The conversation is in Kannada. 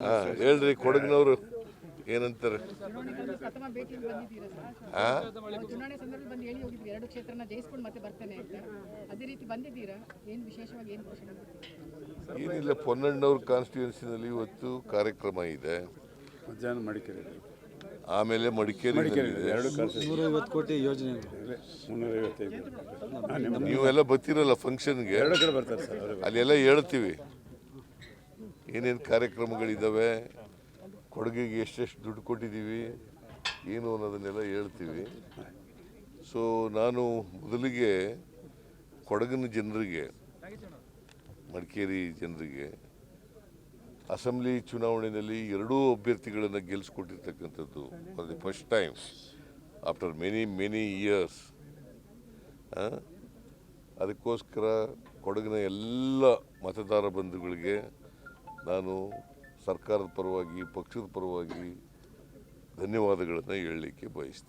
ಹಾ ಹೇಳ್ರಿ ಕೊಡಗಿನವರು ಏನಂತಾರೆ? ಚುನಾವಣೆಗಳಲ್ಲಿ ಪ್ರಥಮ ಭೇಟಿಗೆ ಬಂದಿದ್ದೀರಾ ಸರ್ ಆ? ಸಂದರ್ಭದಲ್ಲಿ ಬಂದು ಹೇಳಿ ಹೋಗಿದ್ವಿ ಎರಡು ಕ್ಷೇತ್ರನ ಜಯಿಸ್ಕೊಂಡು ಮತ್ತೆ ಬರ್ತೇನೆ ಅಂತ ಅದೇ ರೀತಿ ಬಂದಿದ್ದೀರಾ ಏನು ವಿಶೇಷವಾಗಿ ಏನು ಘೋಷಣೆ ಮಾಡ್ತೀರಾ? ಏನಿಲ್ಲ ಪೊನ್ನಣ್ಣವ್ರ ಕಾನ್ಸ್ಟಿಟ್ಯೂನ್ಸಿನಲ್ಲಿ ಇವತ್ತು ಕಾರ್ಯಕ್ರಮ ಇದೆ. ಮಧ್ಯಾಹ್ನ ಮಡಿಕೇರಿ. ಆಮೇಲೆ ಮಡಿಕೇರಿ ಎರಡು ಕಾಸು ನೂರ ಐವತ್ತು ಕೋಟಿ ಯೋಜನೆ. ನೀವೆಲ್ಲ ಬರ್ತೀರಲ್ಲ ಫಂಕ್ಷನ್ಗೆ ಎರಡು ಕಡೆ ಬರ್ತಾರೆ ಸರ್ ಅವರು ಅಲ್ಲೆಲ್ಲ ಹೇಳ್ತೀವಿ. ಏನೇನು ಕಾರ್ಯಕ್ರಮಗಳಿದ್ದಾವೆ ಕೊಡಗಿಗೆ ಎಷ್ಟೆಷ್ಟು ದುಡ್ಡು ಕೊಟ್ಟಿದ್ದೀವಿ ಏನು ಅನ್ನೋದನ್ನೆಲ್ಲ ಹೇಳ್ತೀವಿ. ಸೊ ನಾನು ಮೊದಲಿಗೆ ಕೊಡಗಿನ ಜನರಿಗೆ, ಮಡಿಕೇರಿ ಜನರಿಗೆ, ಅಸೆಂಬ್ಲಿ ಚುನಾವಣೆಯಲ್ಲಿ ಎರಡೂ ಅಭ್ಯರ್ಥಿಗಳನ್ನು ಗೆಲ್ಲಿಸ್ಕೊಟ್ಟಿರ್ತಕ್ಕಂಥದ್ದು for the first time after many many years ಅದಕ್ಕೋಸ್ಕರ ಕೊಡಗಿನ ಎಲ್ಲ ಮತದಾರ ಬಂಧುಗಳಿಗೆ ನಾನು ಸರ್ಕಾರದ ಪರವಾಗಿ ಪಕ್ಷದ ಪರವಾಗಿ ಧನ್ಯವಾದಗಳನ್ನು ಹೇಳಲಿಕ್ಕೆ ಬಯಸ್ತೇನೆ.